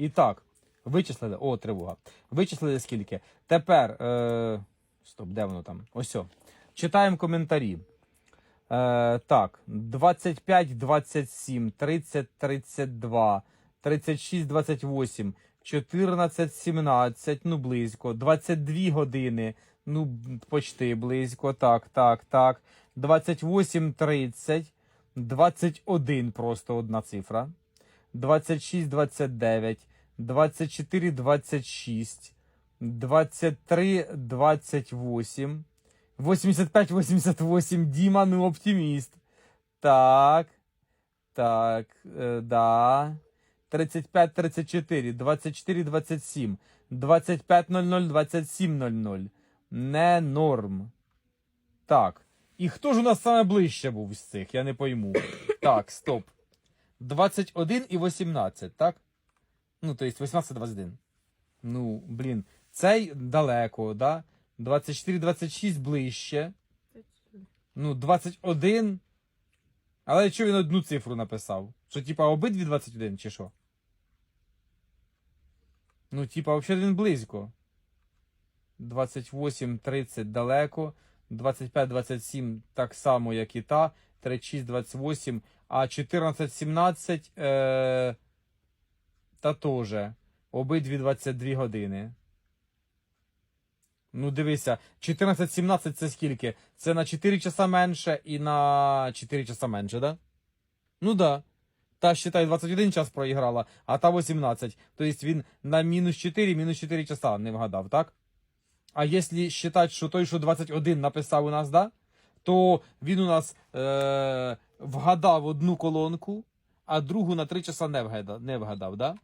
І так, вичислили. О, тривога. Вичислили скільки. Тепер. Е... Стоп, де воно там? Ось. о. Читаємо коментарі. Е, так, 25, 27, 30, 32, 36, 28, 14, 17, ну близько, 22 години, ну почти близько, так, так, так, 28, 30, 21 просто одна цифра, 26, 29, 24, 26, 23, 28, 85-88, Діма, ну оптиміст. Так. Так, е, да. 35-34, 24-27, 25-00, 27-00. Не норм. Так. І хто ж у нас саме ближче був з цих? Я не пойму. Так, стоп. 21 і 18, так? Ну, то есть 18-21. Ну, блін, цей далеко, да? 24-26 ближче. Ну, 21. Але що він одну цифру написав? Що, типа, обидві 21 чи що? Ну, типа, взагалі він близько. 28-30 далеко. 25-27 так само, як і та. 36-28. А 14-17 е... та теж. Обидві 22 години. Ну, дивися, 14-17 це скільки? Це на 4 часа менше і на 4 часа менше, да? Ну да. Та, считай, 21 час проіграла, а та 18. Тобто він на мінус 4, мінус 4 часа не вгадав, так? А якщо считати, що той, що 21 написав у нас, да? То він у нас е- вгадав одну колонку, а другу на 3 часа не вгадав, не вгадав, да?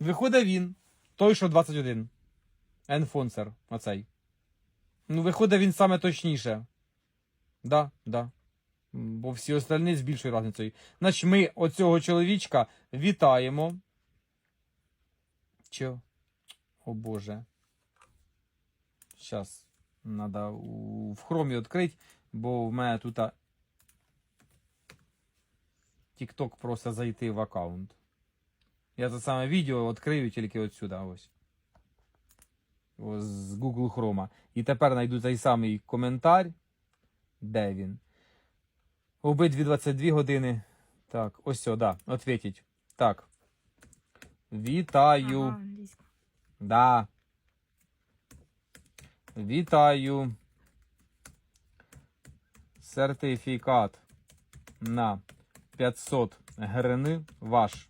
Виходить він, той, що 21. Енфонсер, оцей. Ну, виходить він саме точніше. Да, да. Бо всі остальні з більшою разницею. Значить, ми оцього чоловічка вітаємо. Чо? О Боже. Зараз треба в хромі відкрити, бо в мене тут TikTok просить зайти в аккаунт. Я це саме відео відкрию тільки от сюди, ось. Ось з Google Chrome. І тепер знайду цей самий коментар. Де він? Обидві 22 години. Так, ось сюди, да, ответить. Так. Вітаю. Ага. Да. Вітаю. Сертифікат на 500 гривень ваш.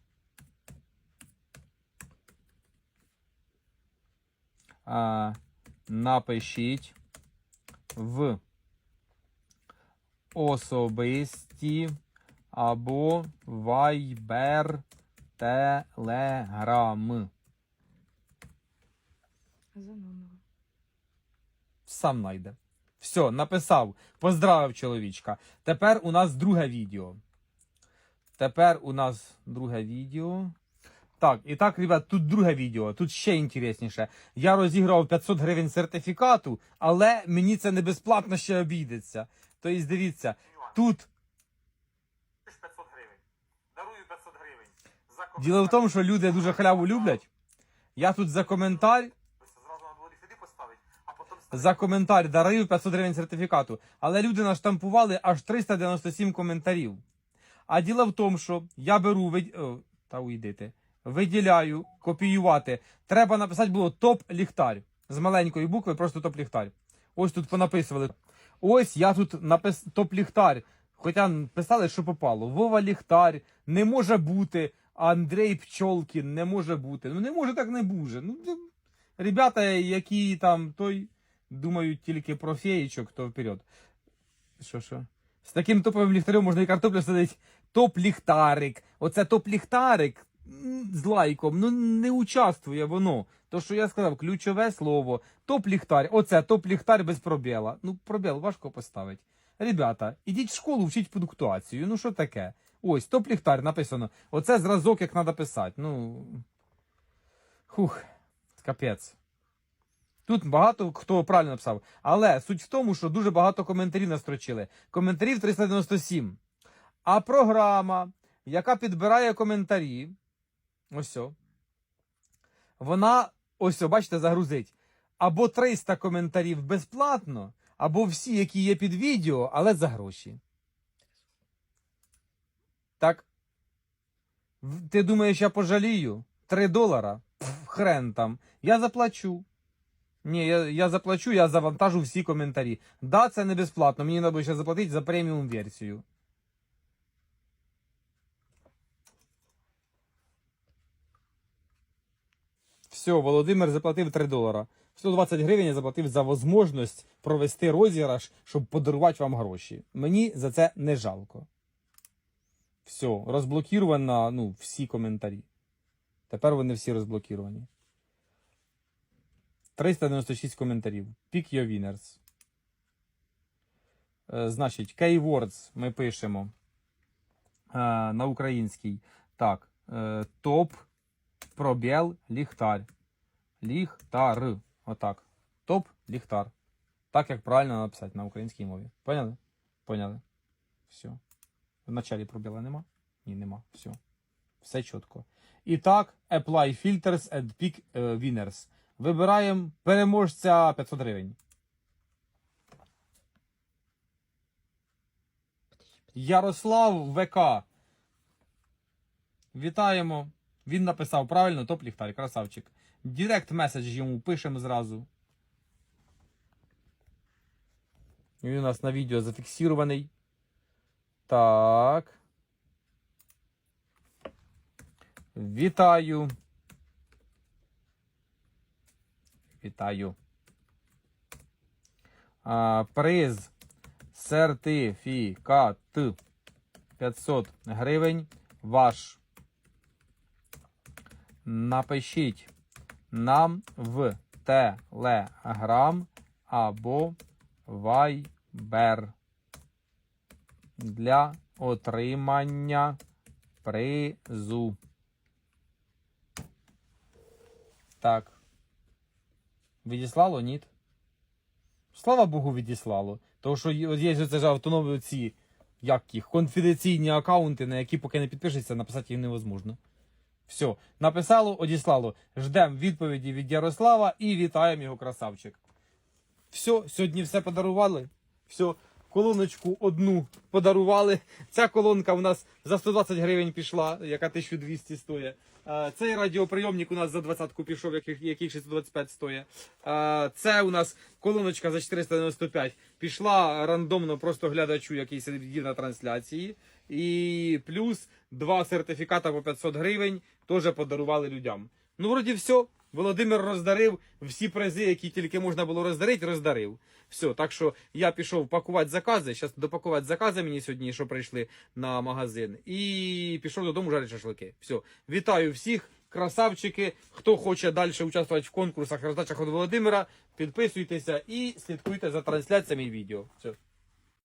А, напишіть в особисті або Viber Telegram. За номером. Сам найде. Все, написав. Поздравив чоловічка. Тепер у нас друге відео. Тепер у нас друге відео. Так, і так, ребят, тут друге відео, тут ще інтересніше. Я розіграв 500 гривень сертифікату, але мені це не безплатно ще обійдеться. Тобто, дивіться, тут 500 гривень. Дарую 500 гривень. Діло в тому, що люди дуже халяву люблять. Я тут за коментар за коментар дарую 500 гривень сертифікату. Але люди наштампували аж 397 коментарів. А діло в тому, що я беру вид... О, та уйдите. Виділяю, копіювати. Треба написати було топ-ліхтар. З маленької букви, просто топ-ліхтар. Ось тут понаписували. Ось я тут напис топ-ліхтар. Хоча писали, що попало. Вова ліхтар, не може бути. Андрей Пчолкін, не може бути. Ну не може так не буде. Ну, ребята, які там той думають тільки про феєчок, то вперед. Що, що? З таким топовим ліхтарем можна і картоплю садити. Топ-ліхтарик. Оце топ-ліхтарик з лайком. Ну не участвує воно. То, що я сказав, ключове слово. Топ-ліхтар. Оце топ-ліхтар без пробіла. Ну, пробіл важко поставити. Ребята, ідіть в школу, вчіть пунктуацію. Ну що таке? Ось, топ-ліхтар написано. Оце зразок, як треба писати. Ну. Хух, капець. Тут багато хто правильно написав. Але суть в тому, що дуже багато коментарів настрочили. Коментарів 397. А програма, яка підбирає коментарі, Ось. Вона, ось, бачите, загрузить. Або 300 коментарів безплатно, або всі, які є під відео, але за гроші. Так. Ти думаєш, я пожалію? 3 долара? Пф, хрен там. Я заплачу. Ні, я, я заплачу, я завантажу всі коментарі. Да, це не безплатно. Мені треба ще заплатити за преміум версію. Все, Володимир заплатив 3 долара. 120 гривень я заплатив за можливість провести розіграш, щоб подарувати вам гроші. Мені за це не жалко. Все, розблокіровано ну, всі коментарі. Тепер вони всі розблокіровані. 396 коментарів. Pick your winners. Е, значить, keywords ми пишемо е, на українській. Так. Е, топ, пробіл, ліхтар. Ліхтар. Отак. Топ, ліхтар. Так, як правильно написати на українській мові. Поняли? Поняли? Все. В началі пробіла нема? Ні, нема. Все. Все чітко. І так, apply filters and pick winners. Вибираємо переможця 500 гривень. Ярослав ВК. Вітаємо. Він написав правильно, топ ліхтар, красавчик. Директ меседж йому пишемо зразу. Він у нас на відео зафіксірований. Так. Вітаю. Вітаю. А, приз сертифікат 500 гривень. Ваш. Напишіть нам в Telegram або Viber для отримання призу. Так. Відіслало? Ні. Слава Богу, відіслало. Тому що є- це ж автономні ці як їх, конфіденційні аккаунти, на які поки не підпишеться, написати їх невозможно. Все, написало, одіслало. Ждемо відповіді від Ярослава і вітаємо його красавчик. Все, сьогодні все подарували. Все, колоночку одну подарували. Ця колонка у нас за 120 гривень пішла, яка 1200 стоїть. Е, Цей радіоприйомник у нас за 20-ку пішов, який, який 625 стоїть. Е, Це у нас колоночка за 495 пішла рандомно просто глядачу, який сидів на трансляції. І плюс два сертифіката по 500 гривень теж подарували людям. Ну, вроді все. Володимир роздарив всі призи, які тільки можна було роздарити, роздарив. Все, так що я пішов пакувати закази. Зараз допакувати закази мені сьогодні, що прийшли на магазин. І пішов додому жарити шашлики. Все, вітаю всіх, красавчики. Хто хоче далі участвувати в конкурсах роздачах від Володимира, підписуйтеся і слідкуйте за трансляціями відео. Все.